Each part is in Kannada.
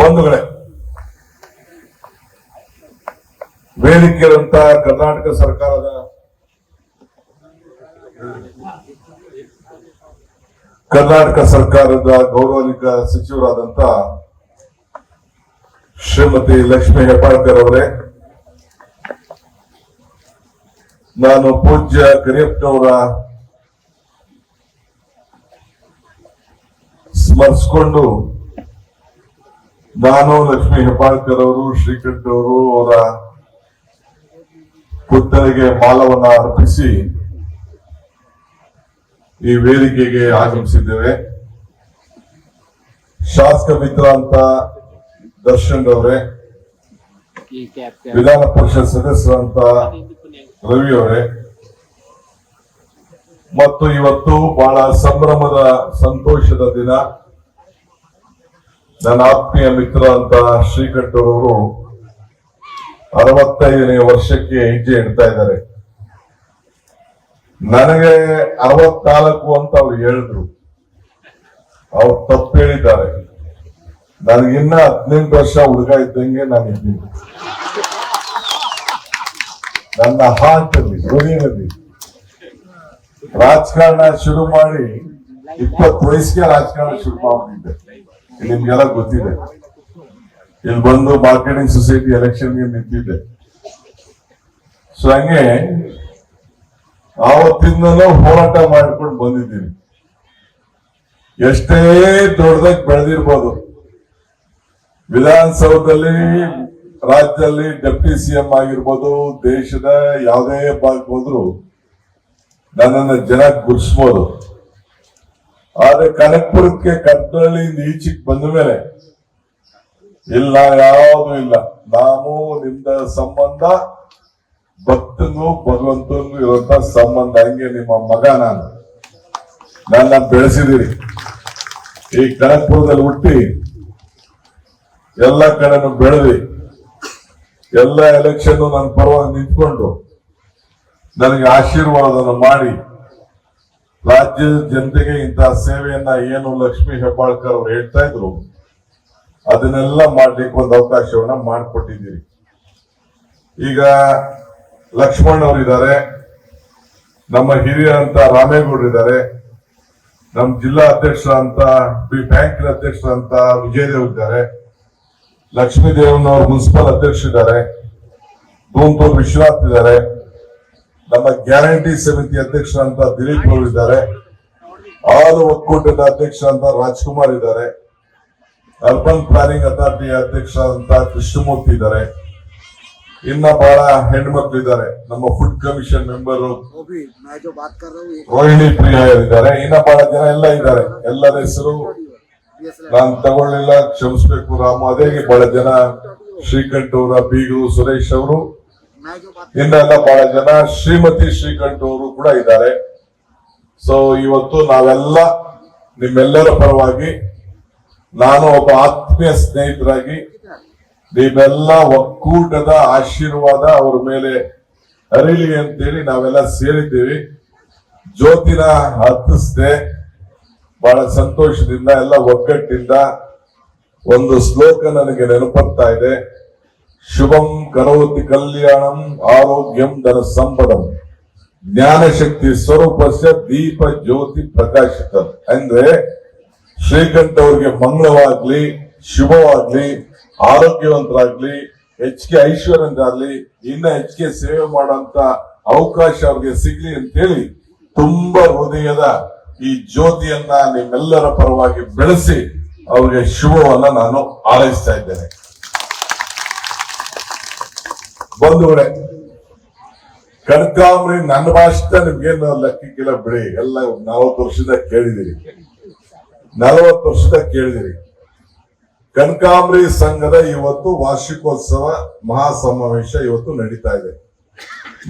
ಬಂಧುಗಳೇ ವೇದಿಕೆಯಂತ ಕರ್ನಾಟಕ ಸರ್ಕಾರದ ಕರ್ನಾಟಕ ಸರ್ಕಾರದ ಗೌರವಾನ್ವಿತ ಸಚಿವರಾದಂತ ಶ್ರೀಮತಿ ಲಕ್ಷ್ಮಿ ಹೆಬ್ಬಾಳ್ಕರ್ ಅವರೇ, ನಾನು ಪೂಜ್ಯ ಕರಿಯಪ್ಪನವರ ಸ್ಮರಿಸಿಕೊಂಡು ನಾನು ಲಕ್ಷ್ಮೀ ಹೆಬ್ಬಾಳ್ಕರ್ ಅವರು ಶ್ರೀಕಂಠ ಅವರು ಅವರ ಪುತ್ರರಿಗೆ ಮಾಲವನ್ನ ಅರ್ಪಿಸಿ ಈ ವೇದಿಕೆಗೆ ಆಗಮಿಸಿದ್ದೇವೆ. ಶಾಸಕ ಮಿತ್ರ ಅಂತ ದರ್ಶನ್ ಅವರೇ, ವಿಧಾನ ಪರಿಷತ್ ಸದಸ್ಯರಂತ ರವಿ ಅವರೇ. ಮತ್ತು ಇವತ್ತು ಬಹಳ ಸಂಭ್ರಮದ, ಸಂತೋಷದ ದಿನ. ನನ್ನ ಆತ್ಮೀಯ ಮಿತ್ರ ಅಂತ ಶ್ರೀಕಂಠರವರು ಅರವತ್ತೈದನೇ ವರ್ಷಕ್ಕೆ ಹೆಜ್ಜೆ ಇಡ್ತಾ ಇದ್ದಾರೆ. ನನಗೆ ಅರವತ್ನಾಲ್ಕು ಅಂತ ಅವ್ರು ಹೇಳಿದ್ರು. ಅವ್ರು ತಪ್ಪು ಹೇಳಿದ್ದಾರೆ. ನನಗಿನ್ನ ಹದಿನೆಂಟು ವರ್ಷ ಹುಡುಗ ಇದ್ದಂಗೆ ನಾನು ಇದ್ದೀನಿ. ನನ್ನ ಹಾರ್ಟ್ ರಾಜಕಾರಣ ಶುರು ಮಾಡಿ ಇಪ್ಪತ್ತು ವಯಸ್ಸಿಗೆ ರಾಜಕಾರಣ ಶುರು ಮಾಡಿದ್ದೆ ನಿಮ್ಗೆಲ್ಲ ಗೊತ್ತಿದೆ. ಇಲ್ಲಿ ಬಂದು ಮಾರ್ಕೆಟಿಂಗ್ ಸೊಸೈಟಿ ಎಲೆಕ್ಷನ್ಗೆ ನಿಂತಿದ್ದೆ ಸೊ ಹಂಗೆ ಆವತ್ತಿಂದಲೂ ಹೋರಾಟ ಮಾಡ್ಕೊಂಡು ಬಂದಿದ್ದೀನಿ. ಎಷ್ಟೇ ದೊಡ್ಡದಾಗಿ ಬೆಳೆದಿರ್ಬೋದು. ವಿಧಾನಸೌಧದಲ್ಲಿ, ರಾಜ್ಯದಲ್ಲಿ ಡೆಪ್ಟಿ ಸಿಎಂ ಆಗಿರ್ಬೋದು, ದೇಶದ ಯಾವುದೇ ಭಾಗಕ್ಕೆ ಹೋದ್ರು ನನ್ನನ್ನು ಜನ ಗುರ್ಸ್ಬೋದು ಆದ್ರೆ ಕನಕ್ಪುರಕ್ಕೆ ಕಟ್ಟಳ್ಳಿಯಿಂದ ಈಚೆಗೆ ಬಂದ ಮೇಲೆ ಇಲ್ಲ, ಯಾವುದು ಇಲ್ಲ. ನಾವು ನಿಮ್ದ ಸಂಬಂಧ, ಭಕ್ತನು ಭಗವಂತನು ಇರುವಂತ ಸಂಬಂಧ. ಹಂಗೆ ನಿಮ್ಮ ಮಗ ನಾನು. ನನ್ನ ಬೆಳೆಸಿದಿರಿ. ಈ ಕನಕ್ಪುರದಲ್ಲಿ ಹುಟ್ಟಿ ಎಲ್ಲ ಕಡೆನು ಬೆಳೆದಿ, ಎಲ್ಲ ಎಲೆಕ್ಷನ್ ನನ್ನ ಪರವಾಗಿ ನಿಂತ್ಕೊಂಡು ನನಗೆ ಆಶೀರ್ವಾದವನ್ನು ಮಾಡಿ. ರಾಜ್ಯದ ಜನತೆಗೆ ಇಂತಹ ಸೇವೆಯನ್ನ ಏನು ಲಕ್ಷ್ಮೀ ಹೆಬ್ಬಾಳ್ಕರ್ ಅವರು ಹೇಳ್ತಾ ಇದ್ರು, ಅದನ್ನೆಲ್ಲ ಮಾಡ್ಲಿಕ್ಕೆ ಒಂದು ಅವಕಾಶವನ್ನ ಮಾಡಿಕೊಟ್ಟಿದ್ದೀರಿ. ಈಗ ಲಕ್ಷ್ಮಣ್ ಅವರಿದ್ದಾರೆ ನಮ್ಮ ಹಿರಿಯರಂತ ರಾಮೇಗೌಡ್ರು ಇದ್ದಾರೆ, ನಮ್ಮ ಜಿಲ್ಲಾ ಅಧ್ಯಕ್ಷರಂತ ಬಿ ಬ್ಯಾಂಕಿನ ಅಧ್ಯಕ್ಷರಂತ ವಿಜಯದೇವ್ ಇದ್ದಾರೆ ಲಕ್ಷ್ಮೀ ದೇವನವರು ಮುನ್ಸಿಪಲ್ ಅಧ್ಯಕ್ಷರಿದ್ದಾರೆ ಧೂಮ್ತೂರ್ ವಿಶ್ವನಾಥ್ ಇದ್ದಾರೆ ನಮ್ಮ ಗ್ಯಾರಂಟಿ ಸಮಿತಿ ಅಧ್ಯಕ್ಷರಂತ ದಿಲೀಪ್ ಅವರು ಇದ್ದಾರೆ. ಆರು ಒಕ್ಕೂಟದ ಅಧ್ಯಕ್ಷ ಅಂತ ರಾಜ್ಕುಮಾರ್ ಇದ್ದಾರೆ. ಅರ್ಬನ್ ಪ್ಲಾನಿಂಗ್ ಅಥಾರಿಟಿ ಅಧ್ಯಕ್ಷ ಅಂತ ಕೃಷ್ಣಮೂರ್ತಿ ಇದ್ದಾರೆ. ಇನ್ನ ಬಹಳ ಹೆಣ್ಮಕ್ಳು ಇದ್ದಾರೆ. ನಮ್ಮ ಫುಡ್ ಕಮಿಷನ್ ಮೆಂಬರ್ ರೋಹಿಣಿ ಪ್ರಿಯರ್ ಇದ್ದಾರೆ. ಇನ್ನ ಬಹಳ ಜನ ಎಲ್ಲ ಇದ್ದಾರೆ. ಎಲ್ಲರ ಹೆಸರು ನಾನು ತಗೊಳ್ಳಿಲ್ಲ, ಕ್ಷಮಿಸ್ಬೇಕು. ರಾಮ ಅದೇ ಬಹಳ ಜನ ಶ್ರೀಕಂಠ ಅವರ ಬೀಗರು ಸುರೇಶ್ ಅವರು. ಇನ್ನೆಲ್ಲ ಬಹಳ ಜನ ಶ್ರೀಮತಿ ಶ್ರೀಕಂಠ ಅವರು ಕೂಡ ಇದ್ದಾರೆ. ಸೊ ಇವತ್ತು ನಾವೆಲ್ಲ ನಿಮ್ಮೆಲ್ಲರ ಪರವಾಗಿ ನಾನು ಒಬ್ಬ ಆತ್ಮೀಯ ಸ್ನೇಹಿತರಾಗಿ ನಿಮ್ಮೆಲ್ಲ ಒಕ್ಕೂಟದ ಆಶೀರ್ವಾದ ಅವ್ರ ಮೇಲೆ ಅರಿಲಿ ಅಂತೇಳಿ ನಾವೆಲ್ಲ ಸೇರಿದ್ದೀವಿ. ಜ್ಯೋತಿನ ಹತ್ತಿಸ್ದೆ ಬಹಳ ಸಂತೋಷದಿಂದ, ಎಲ್ಲ ಒಗ್ಗಟ್ಟಿಂದ ಒಂದು ಶ್ಲೋಕ ನನಗೆ ನೆನಪರ್ತಾ ಇದೆ. ಶುಭಂ ಕರೋತಿ ಕಲ್ಯಾಣಂ ಆರೋಗ್ಯಂ ಧನ ಸಂಪದಂ. ಜ್ಞಾನಶಕ್ತಿ ಸ್ವರೂಪಸ್ಯ ದೀಪ ಜ್ಯೋತಿ ಪ್ರಕಾಶಿತ. ಅಂದ್ರೆ ಶ್ರೀಕಂಠ ಅವ್ರಿಗೆ ಮಂಗಳವಾಗ್ಲಿ, ಶುಭವಾಗ್ಲಿ, ಆರೋಗ್ಯವಂತರಾಗ್ಲಿ ಹೆಚ್ಚಿಗೆ ಐಶ್ವರ್ಯಂತಾಗ್ಲಿ ಇನ್ನ ಹೆಚ್ಚಿಗೆ ಸೇವೆ ಮಾಡುವಂತ ಅವಕಾಶ ಅವ್ರಿಗೆ ಸಿಗ್ಲಿ ಅಂತೇಳಿ ತುಂಬಾ ಹೃದಯದ ಈ ಜ್ಯೋತಿಯನ್ನ ನಿಮ್ಮೆಲ್ಲರ ಪರವಾಗಿ ಬೆಳೆಸಿ ಅವ್ರಿಗೆ ಶುಭವನ್ನ ನಾನು ಹಾರೈಸ್ತಾ ಇದ್ದೇನೆ. ಬಂಧುಗಳೇ ಕನಕಾಂಬರಿ ನನ್ನ ಭಾಷೆ ನಿಮ್ಗೇನು ಲೆಕ್ಕಕ್ಕಿಲ್ಲ ಬಿಡಿ. ಎಲ್ಲ ನಲವತ್ತು ವರ್ಷದ ಕೇಳಿದಿರಿ. ನಲವತ್ತು ವರ್ಷದ ಕೇಳಿದಿರಿ. ಕನಕಾಂಬರಿ ಸಂಘದ ಇವತ್ತು ವಾರ್ಷಿಕೋತ್ಸವ ಮಹಾ ಸಮಾವೇಶ ಇವತ್ತು ನಡೀತಾ ಇದೆ.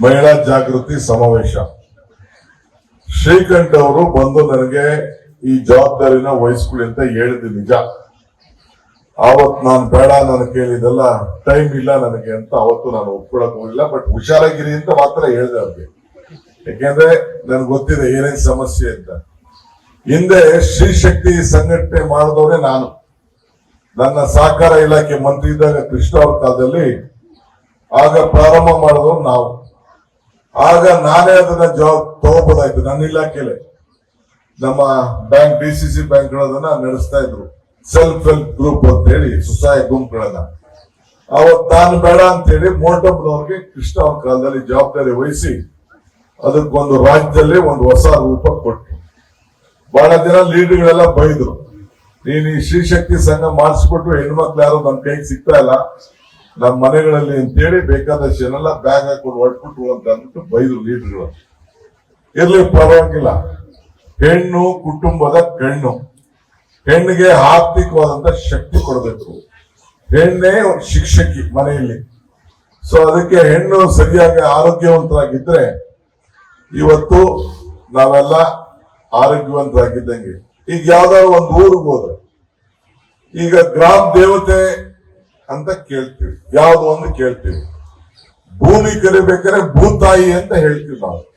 ಮಹಿಳಾ ಜಾಗೃತಿ ಸಮಾವೇಶ. ಶ್ರೀಕಂಠ ಅವರು ಬಂದು ನನಗೆ ಈ ಜವಾಬ್ದಾರಿನ ವಹಿಸ್ಕೊಳ್ಳಿ ಅಂತ ಹೇಳಿದ್ದು ನಿಜ. ಅವತ್ ನಾನು ಬೇಡ ನಾನು ಕೇಳಿದೆಲ್ಲ ಟೈಮ್ ಇಲ್ಲ ನನಗೆ ಅಂತ ಅವತ್ತು ನಾನು ಒಪ್ಕೊಳಕ್ ಹೋಗಿಲ್ಲ ಬಟ್ ಹುಷಾರಾಗಿರಿ ಅಂತ ಮಾತ್ರ ಹೇಳಿದೆ ಅವ್ರಿಗೆ. ಯಾಕೆಂದ್ರೆ ನನ್ಗೆ ಗೊತ್ತಿದೆ ಏನೇನ್ ಸಮಸ್ಯೆ ಅಂತ. ಹಿಂದೆ ಶ್ರೀ ಶಕ್ತಿ ಸಂಘಟನೆ ಮಾಡಿದವರೇ ನಾನು. ನನ್ನ ಸಹಕಾರ ಇಲಾಖೆ ಮಂತ್ರಿ ಇದ್ದಾಗ ಕೃಷ್ಣ ಅವ್ರ ಕಾಲದಲ್ಲಿ ಆಗ ಪ್ರಾರಂಭ ಮಾಡಿದವ್ರು ನಾವು. ಆಗ ನಾನೇ ಅದನ್ನ ಜವಾಬ್ ತಗೋಬೋದಾಯ್ತು ನನ್ನ ಇಲಾಖೆಲೆ. ನಮ್ಮ ಬ್ಯಾಂಕ್ ಡಿ ಸಿ ಸಿ ಬ್ಯಾಂಕ್ಗಳನ್ನ ನಡೆಸ್ತಾ ಇದ್ರು. ಸೆಲ್ಫ್ ಹೆಲ್ಪ್ ಗ್ರೂಪ್ ಅಂತ ಹೇಳಿ ಸ್ವಸಹಾಯ ಗುಂಪುಗಳನ್ನ ಅವತ್ ತಾನು ಬೇಡ ಅಂತ ಹೇಳಿ ಮೋಟಮ್ನವ್ರಿಗೆ ಕೃಷ್ಣ ಅವ್ರ ಕಾಲದಲ್ಲಿ ಜವಾಬ್ದಾರಿ ವಹಿಸಿ ಅದಕ್ಕೊಂದು ರಾಜ್ಯದಲ್ಲಿ ಒಂದು ಹೊಸ ರೂಪ ಕೊಟ್ಟು ಬಹಳ ದಿನ ಲೀಡರ್ಗಳೆಲ್ಲ ಬೈದ್ರು. ನೀನು ಈ ಶ್ರೀಶಕ್ತಿ ಸಂಘ ಮಾಡಿಸ್ಬಿಟ್ಟು ಹೆಣ್ಮಕ್ಳು ಯಾರು ನಮ್ ಕೈಗೆ ಸಿಗ್ತಾ ಇಲ್ಲ. ನಮ್ಮ ಮನೆಗಳಲ್ಲಿ ಅಂತೇಳಿ ಬೇಕಾದಷ್ಟು ಜನೆಲ್ಲ ಬ್ಯಾಗ್ ಹಾಕೊಂಡು ಹೊಡ್ಬಿಟ್ಟು ಅಂತ ಅಂದ್ಬಿಟ್ಟು ಬೈದ್ರು ಲೀಡರ್ಗಳು ಇರ್ಲಿ ಪರವಾಗಿಲ್ಲ. ಹೆಣ್ಣು ಕುಟುಂಬದ ಕಣ್ಣು. ಹೆಣ್ಣಿಗೆ ಆತ್ಮಿಕವಾದಂತ ಶಕ್ತಿ ಕೊಡಬೇಕು. ಹೆಣ್ಣೇ ಒಂದು ಶಿಕ್ಷಕಿ ಮನೆಯಲ್ಲಿ. ಸೊ ಅದಕ್ಕೆ ಹೆಣ್ಣು ಸರಿಯಾಗಿ ಆರೋಗ್ಯವಂತರಾಗಿದ್ರೆ ಇವತ್ತು ನಾವೆಲ್ಲ ಆರೋಗ್ಯವಂತರಾಗಿದ್ದಂಗೆ. ಈಗ ಯಾವ್ದಾದ್ರು ಒಂದು ಊರಿಗೆ ಹೋದ್ರೆ. ಈಗ ಗ್ರಾಮ ದೇವತೆ ಅಂತ ಕೇಳ್ತೀವಿ. ಯಾವ್ದು ಒಂದು ಕೇಳ್ತೀವಿ. ಭೂಮಿ ಕರಿಬೇಕಾದ್ರೆ ಭೂತಾಯಿ ಅಂತ ಹೇಳ್ತೀವಿ ನಾವು.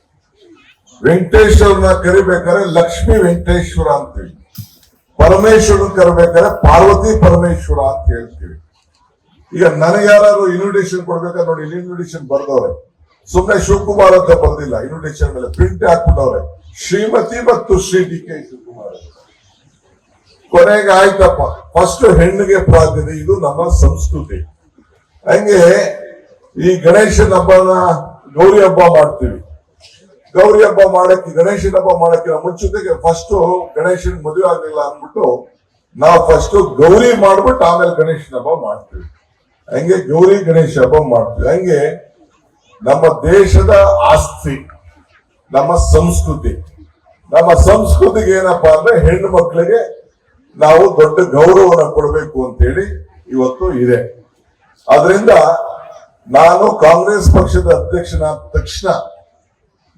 ವೆಂಕಟೇಶ್ವರನ ಕರಿಬೇಕಾದ್ರೆ ಲಕ್ಷ್ಮೀ ವೆಂಕಟೇಶ್ವರ ಅಂತೀವಿ. ಪರಮೇಶ್ವರನ ಕರ್ಬೇಕಾದ್ರೆ ಪಾರ್ವತಿ ಪರಮೇಶ್ವರ ಅಂತ ಹೇಳ್ತೀವಿ. ಈಗ ನನಗೆ ಯಾರು ಇನ್ವಿಟೇಷನ್ ಕೊಡ್ಬೇಕಾದ್ರೆ ನೋಡಿ, ಇಲ್ಲಿ ಇನ್ವಿಟೇಷನ್ ಬರ್ದವ್ರೆ. ಸುಮ್ಮನೆ ಶಿವಕುಮಾರ್ ಅಂತ ಬರ್ದಿಲ್ಲ ಇನ್ವಿಟೇಷನ್ ಮೇಲೆ ಪ್ರಿಂಟ್ ಹಾಕ್ಬಿಟ್ಟವ್ರೆ. ಶ್ರೀಮತಿ ಮತ್ತು ಶ್ರೀ ಡಿ ಕೆ ಶಿವಕುಮಾರ್. ಕೊನೆಗೆ ಆಯ್ತಪ್ಪ. ಫಸ್ಟ್ ಹೆಣ್ಣಿಗೆ ಪ್ರಾಧಾನ್ಯತೆ ಇದು ನಮ್ಮ ಸಂಸ್ಕೃತಿ. ಹಂಗೆ ಈ ಗಣೇಶನ ಹಬ್ಬನ ಗೌರಿ ಹಬ್ಬ ಮಾಡ್ತೀವಿ. ಗೌರಿ ಹಬ್ಬ ಮಾಡಕ್ಕೆ, ಗಣೇಶನ ಹಬ್ಬ ಮಾಡಕ್ಕೆ ಮುಂಚಿತಕ್ಕೆ ಫಸ್ಟ್ ಗಣೇಶನ್ ಮದುವೆ ಆಗ್ಲಿಲ್ಲ ಅಂದ್ಬಿಟ್ಟು ನಾವು ಫಸ್ಟ್ ಗೌರಿ ಮಾಡ್ಬಿಟ್ಟು ಆಮೇಲೆ ಗಣೇಶನ ಹಬ್ಬ ಮಾಡ್ತೀವಿ. ಹಂಗೆ ಗೌರಿ ಗಣೇಶ ಹಬ್ಬ ಮಾಡ್ತೀವಿ. ಹಂಗೆ ನಮ್ಮ ದೇಶದ ಆಸ್ತಿ, ನಮ್ಮ ಸಂಸ್ಕೃತಿ. ನಮ್ಮ ಸಂಸ್ಕೃತಿಗೆ ಏನಪ್ಪಾ ಅಂದ್ರೆ ಹೆಣ್ಣು ಮಕ್ಕಳಿಗೆ ನಾವು ದೊಡ್ಡ ಗೌರವನ ಕೊಡಬೇಕು ಅಂತೇಳಿ ಇವತ್ತು ಇದೆ. ಅದರಿಂದ ನಾನು ಕಾಂಗ್ರೆಸ್ ಪಕ್ಷದ ಅಧ್ಯಕ್ಷನಾದ ತಕ್ಷಣ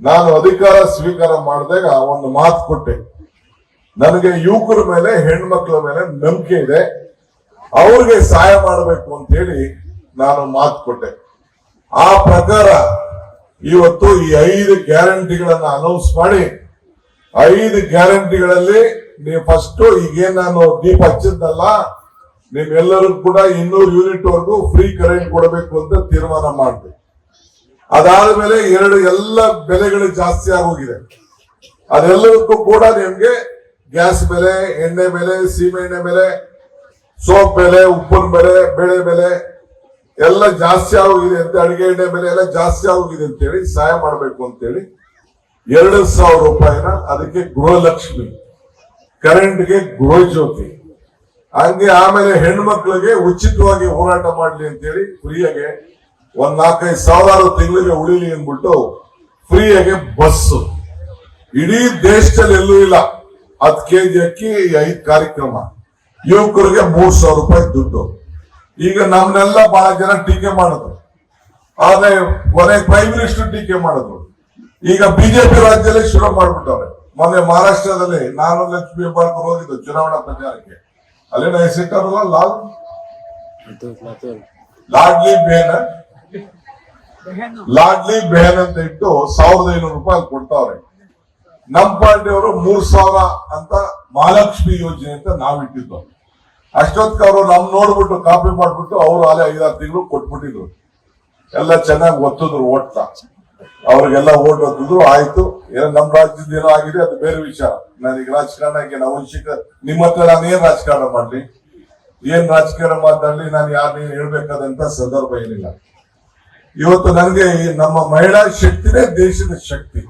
ನಾನು ಅಧಿಕಾರ ಸ್ವೀಕಾರ ಮಾಡಿದಾಗ ಒಂದು ಮಾತು ಕೊಟ್ಟೆ. ನನಗೆ ಯುವಕರ ಮೇಲೆ, ಹೆಣ್ಮಕ್ಳ ಮೇಲೆ ನಂಬಿಕೆ ಇದೆ. ಅವ್ರಿಗೆ ಸಹಾಯ ಮಾಡಬೇಕು ಅಂತ ಹೇಳಿ ನಾನು ಮಾತು ಕೊಟ್ಟೆ. ಆ ಪ್ರಕಾರ ಇವತ್ತು ಈ ಐದು ಗ್ಯಾರಂಟಿಗಳನ್ನ ಅನೌನ್ಸ್ ಮಾಡಿ, ಐದು ಗ್ಯಾರಂಟಿಗಳಲ್ಲಿ ನೀವು ಫಸ್ಟ್ ಈಗೇನ್ ನಾನು ದೀಪ ಹಚ್ಚಿದ್ನಲ್ಲ ನೀವೆಲ್ಲರೂ ಕೂಡ ಇನ್ನೂರು ಯೂನಿಟ್ ವರೆಗೂ ಫ್ರೀ ಕರೆಂಟ್ ಕೊಡಬೇಕು ಅಂತ ತೀರ್ಮಾನ ಮಾಡಿದೆ. ಅದಾದ್ಮೇಲೆ ಎರಡು ಎಲ್ಲ ಬೆಲೆಗಳು ಜಾಸ್ತಿ ಆಗೋಗಿದೆ. ಅದೆಲ್ಲದಕ್ಕೂ ಕೂಡ ನಿಮ್ಗೆ ಗ್ಯಾಸ್ ಬೆಲೆ, ಎಣ್ಣೆ ಬೆಲೆ ಸೀಮೆ ಎಣ್ಣೆ ಬೆಲೆ, ಸೋಪ್ ಬೆಲೆ, ಉಪ್ಪಿನ ಬೆಲೆ, ಬೆಳೆ ಬೆಲೆ ಎಲ್ಲ ಜಾಸ್ತಿ ಆಗೋಗಿದೆ ಅಂತ ಅಡಿಗೆ ಎಣ್ಣೆ ಬೆಲೆ ಎಲ್ಲ ಜಾಸ್ತಿ ಆಗೋಗಿದೆ ಅಂತೇಳಿ ಸಹಾಯ ಮಾಡಬೇಕು ಅಂತೇಳಿ ಎರಡು ಸಾವಿರ ರೂಪಾಯಿನ ಅದಕ್ಕೆ ಗೃಹಲಕ್ಷ್ಮಿ, ಕರೆಂಟ್ಗೆ ಗೃಹಜ್ಯೋತಿ. ಹಂಗೆ ಆಮೇಲೆ ಹೆಣ್ಮಕ್ಳಿಗೆ ಉಚಿತವಾಗಿ ಹೋರಾಟ ಮಾಡಲಿ ಅಂತೇಳಿ ಫ್ರೀಯಾಗೆ ಒಂದ್ ನಾಲ್ಕೈದು ಸಾವಿರಾರು ತಿಂಗಳಿಗೆ ಉಳಿಲಿ ಅಂದ್ಬಿಟ್ಟು ಫ್ರೀಯಾಗೆ ಬಸ್ ಇಡೀ ದೇಶದಲ್ಲಿ ಎಲ್ಲೂ ಇಲ್ಲ. ಹತ್ತು ಕೆ ಜಿ ಅಕ್ಕಿ ಐದು ಕಾರ್ಯಕ್ರಮ. ಯುವಕರಿಗೆ ಮೂರ್ ಸಾವಿರ ರೂಪಾಯಿ ದುಡ್ಡು. ಈಗ ನಮ್ನೆಲ್ಲ ಬಹಳ ಜನ ಟೀಕೆ ಮಾಡಿದ್ರು. ಆದ್ರೆ ಕೊನೆಗೆ ಪ್ರೈಮ್ ಮಿನಿಸ್ಟರ್ ಟೀಕೆ ಮಾಡಿದ್ರು. ಈಗ ಬಿಜೆಪಿ ರಾಜ್ಯದಲ್ಲಿ ಶುರು ಮಾಡ್ಬಿಟ್ಟವ್ರೆ. ಮೊನ್ನೆ ಮಹಾರಾಷ್ಟ್ರದಲ್ಲಿ ನಾನು ಲಕ್ಷ್ಮಿ ಹೆಬ್ಬಾಳ್ಕರ್ ಹೋಗಿದ್ದು ಚುನಾವಣಾ ಪ್ರಚಾರಕ್ಕೆ. ಅಲ್ಲೇನ ಹೆಸರಿಟ್ಟಾರಲ್ಲ ಲಾಲ್. ಲಾಡ್ಲಿ ಬೇನ್ ಲಾಡ್ಲಿ ಬೇರೆ ಅಂತ ಇಟ್ಟು ಸಾವಿರದ ಐನೂರು ರೂಪಾಯಿ ಕೊಡ್ತಾವ್ರೆ. ನಮ್ ಪಾರ್ಟಿಯವರು ಮೂರ್ ಸಾವಿರ ಅಂತ ಮಹಾಲಕ್ಷ್ಮಿ ಯೋಜನೆ ಅಂತ ನಾವ್ ಇಟ್ಟಿದ್ದು. ಅಷ್ಟೊತ್ತಿಗೆ ಅವರು ನಮ್ ನೋಡ್ಬಿಟ್ಟು ಕಾಪಿ ಮಾಡ್ಬಿಟ್ಟು ಅವರು ಅಲ್ಲೇ ಐದಾರು ತಿಂಗಳು ಕೊಟ್ಬಿಟ್ಟಿದ್ರು. ಎಲ್ಲ ಚೆನ್ನಾಗಿ ಒತ್ತಿದ್ರು ಓಟ್ ಅವ್ರಿಗೆಲ್ಲ ಓಟ್ ಒತ್ತಿದ್ರು, ಆಯ್ತು. ಏನೋ ನಮ್ ರಾಜ್ಯದ ಏನೋ ಆಗಿದೆ, ಅದು ಬೇರೆ ವಿಚಾರ. ನನಗೆ ರಾಜಕಾರಣಕ್ಕೆ ಅವಶ್ಯಕ ನಿಮ್ಮ ಹತ್ರ ನಾನು ಏನ್ ರಾಜಕಾರಣ ಮಾಡ್ಲಿ? ಏನ್ ರಾಜಕಾರಣ ಮಾತಾಡ್ಲಿ? ನಾನು ಯಾರು ಹೇಳ್ಬೇಕಾದಂತ ಸಂದರ್ಭ ಏನಿಲ್ಲ. ಇವತ್ತು ನನಗೆ ನಮ್ಮ ಮಹಿಳಾ ಶಕ್ತಿನೇ ದೇಶದ ಶಕ್ತಿ.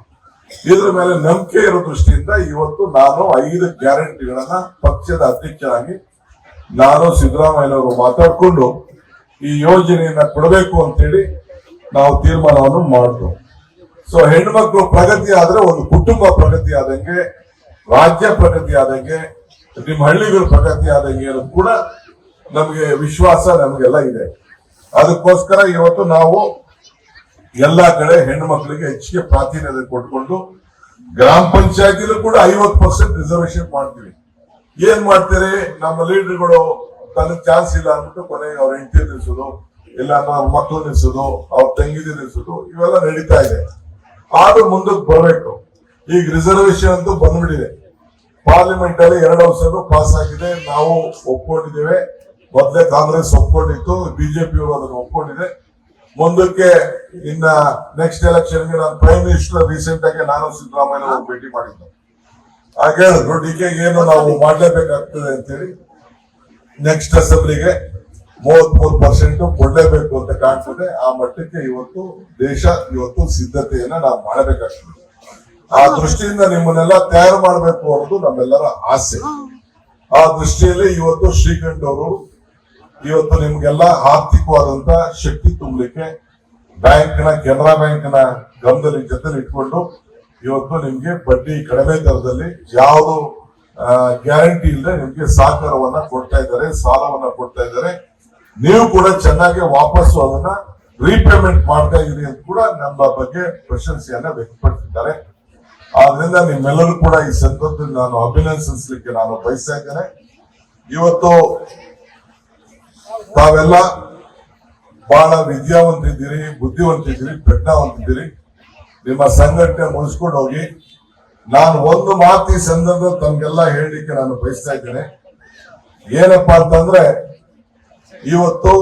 ಇದ್ರ ಮೇಲೆ ನಂಬಿಕೆ ಇರೋ ದೃಷ್ಟಿಯಿಂದ ಇವತ್ತು ನಾನು ಐದು ಗ್ಯಾರಂಟಿಗಳನ್ನ ಪಕ್ಷದ ಅಧ್ಯಕ್ಷರಾಗಿ ನಾನು ಸಿದ್ದರಾಮಯ್ಯನವರು ಮಾತಾಡಿಕೊಂಡು ಈ ಯೋಜನೆಯನ್ನ ಕೊಡಬೇಕು ಅಂತೇಳಿ ನಾವು ತೀರ್ಮಾನವನ್ನು ಮಾಡಿದ್ವು ಸೊ ಹೆಣ್ಮಕ್ಳು ಪ್ರಗತಿ ಆದ್ರೆ ಒಂದು ಕುಟುಂಬ ಪ್ರಗತಿ ಆದಂಗೆ, ರಾಜ್ಯ ಪ್ರಗತಿ ಆದಂಗೆ, ನಿಮ್ಮ ಹಳ್ಳಿಗಳು ಪ್ರಗತಿ ಆದಂಗೆ ಕೂಡ ನಮಗೆ ವಿಶ್ವಾಸ ನಮಗೆಲ್ಲ ಇದೆ. ಅದಕ್ಕೋಸ್ಕರ ಇವತ್ತು ನಾವು ಎಲ್ಲಾ ಕಡೆ ಹೆಣ್ಣು ಮಕ್ಕಳಿಗೆ ಹೆಚ್ಚಿಗೆ ಪ್ರಾತಿನಿಧ್ಯ ಕೊಟ್ಕೊಂಡು ಗ್ರಾಮ ಪಂಚಾಯತಿಲೂ ಕೂಡ ಐವತ್ತು ಪರ್ಸೆಂಟ್ ರಿಸರ್ವೇಶನ್ ಮಾಡ್ತೀವಿ. ಏನ್ ಮಾಡ್ತೀರಿ? ನಮ್ಮ ಲೀಡರ್ಗಳು ತನಗೆ ಚಾನ್ಸ್ ಇಲ್ಲ ಅಂದ್ಬಿಟ್ಟು ಕೊನೆಗೆ ಅವ್ರ ಹೆಂಡತಿ ನಿಲ್ಸೋದು, ಇಲ್ಲ ಅವ್ರ ಮಕ್ಕಳು ನಿಲ್ಸೋದು, ಅವ್ರ ತಂಗಿದಿ ನಿಲ್ಸೋದು, ಇವೆಲ್ಲ ನಡೀತಾ ಇದೆ. ಆದ್ರೂ ಮುಂದಕ್ಕೆ ಬರಬೇಕು. ಈಗ ರಿಸರ್ವೇಶನ್ ಅಂತೂ ಬಂದ್ಬಿಟ್ಟಿದೆ. ಪಾರ್ಲಿಮೆಂಟ್ ಅಲ್ಲಿ ಎರಡು ವರ್ಷನೂ ಪಾಸ್ ಆಗಿದೆ. ನಾವು ಒಪ್ಕೊಂಡಿದ್ದೇವೆ. ಮೊದಲೇ ಕಾಂಗ್ರೆಸ್ ಒಪ್ಕೊಂಡಿತ್ತು ಬಿಜೆಪಿ ಅವರು ಅದನ್ನು ಒಪ್ಕೊಂಡಿದೆ. ಮುಂದಕ್ಕೆ ಇನ್ನ ನೆಕ್ಸ್ಟ್ ಎಲೆಕ್ಷನ್ಗೆ ನಾನು ಪ್ರೈಮ್ ಮಿನಿಸ್ಟರ್ ರೀಸೆಂಟ್ ಆಗಿ ನಾನು ಸಿದ್ದರಾಮಯ್ಯ ಭೇಟಿ ಮಾಡಿದ್ದೆ. ಹಾಗೆ ಹೇಳಿದ್ರು ಡಿ ಕೆ ಏನು ನಾವು ಮಾಡಲೇಬೇಕಾಗ್ತದೆ ಅಂತೇಳಿ. ನೆಕ್ಸ್ಟ್ ಅಸೆಂಬ್ಲಿಗೆ ಮೂವತ್ ಮೂರು ಪರ್ಸೆಂಟ್ ಕೊಡಲೇಬೇಕು ಅಂತ ಕಾಣ್ತದೆ. ಆ ಮಟ್ಟಕ್ಕೆ ಇವತ್ತು ದೇಶ ಇವತ್ತು ಸಿದ್ಧತೆಯನ್ನ ನಾವು ಮಾಡಬೇಕಾಗ್ತದೆ. ಆ ದೃಷ್ಟಿಯಿಂದ ನಿಮ್ಮನ್ನೆಲ್ಲ ತಯಾರು ಮಾಡಬೇಕು ಅನ್ನೋದು ನಮ್ಮೆಲ್ಲರ ಆಸೆ. ಆ ದೃಷ್ಟಿಯಲ್ಲಿ ಇವತ್ತು ಶ್ರೀಕಂಠ ಅವರು ಇವತ್ತು ನಿಮ್ಗೆಲ್ಲ ಆರ್ಥಿಕವಾದಂತ ಶಕ್ತಿ ತುಂಬಲಿಕ್ಕೆ ಬ್ಯಾಂಕ್ನ, ಕೆನರಾ ಬ್ಯಾಂಕ್ನ ಗಮನದಲ್ಲಿ ಜೊತೆಲಿ ಇಟ್ಕೊಂಡು ಇವತ್ತು ನಿಮ್ಗೆ ಬಡ್ಡಿ ಕಡಿಮೆ ದರದಲ್ಲಿ ಯಾವುದು ಗ್ಯಾರಂಟಿ ಇಲ್ಲದೆ ನಿಮ್ಗೆ ಸಹಕಾರವನ್ನ ಕೊಡ್ತಾ ಇದ್ದಾರೆ, ಸಾಲವನ್ನ ಕೊಡ್ತಾ ಇದ್ದಾರೆ. ನೀವು ಕೂಡ ಚೆನ್ನಾಗಿ ವಾಪಸ್ಸು ಅದನ್ನ ರೀಪೇಮೆಂಟ್ ಮಾಡ್ತಾ ಇದೀರಿ ಅಂತ ಕೂಡ ನಮ್ಮ ಬಗ್ಗೆ ಪ್ರಶಂಸೆಯನ್ನ ವ್ಯಕ್ತಪಡಿಸಿದ್ದಾರೆ. ಆದ್ರಿಂದ ನಿಮ್ಮೆಲ್ಲರೂ ಕೂಡ ಈ ಸಂದರ್ಭದಲ್ಲಿ ನಾನು ಅಭಿನಂದಿಸಲಿಕ್ಕೆ ನಾನು ಬಯಸ್ತಾ ಇದ್ದೇನೆ. ಇವತ್ತು ತಾವೆಲ್ಲ ಬಹಳ ವಿದ್ಯಾವಂತಿದ್ದೀರಿ, ಬುದ್ಧಿವಂತಿದ್ದೀರಿ, ಪ್ರಜ್ಞಾವಂತಿದ್ದೀರಿ. ನಿಮ್ಮ ಸಂಘಟನೆ ಮುಗಿಸ್ಕೊಂಡು ಹೋಗಿ, ನಾನು ಒಂದು ಮಾತು ಈ ಸಂದರ್ಭದಲ್ಲಿ ತಮ್ಗೆಲ್ಲ ಹೇಳಲಿಕ್ಕೆ ನಾನು ಬಯಸ್ತಾ ಇದ್ದೇನೆ. ಏನಪ್ಪಾ ಅಂತಂದ್ರೆ, ಇವತ್ತು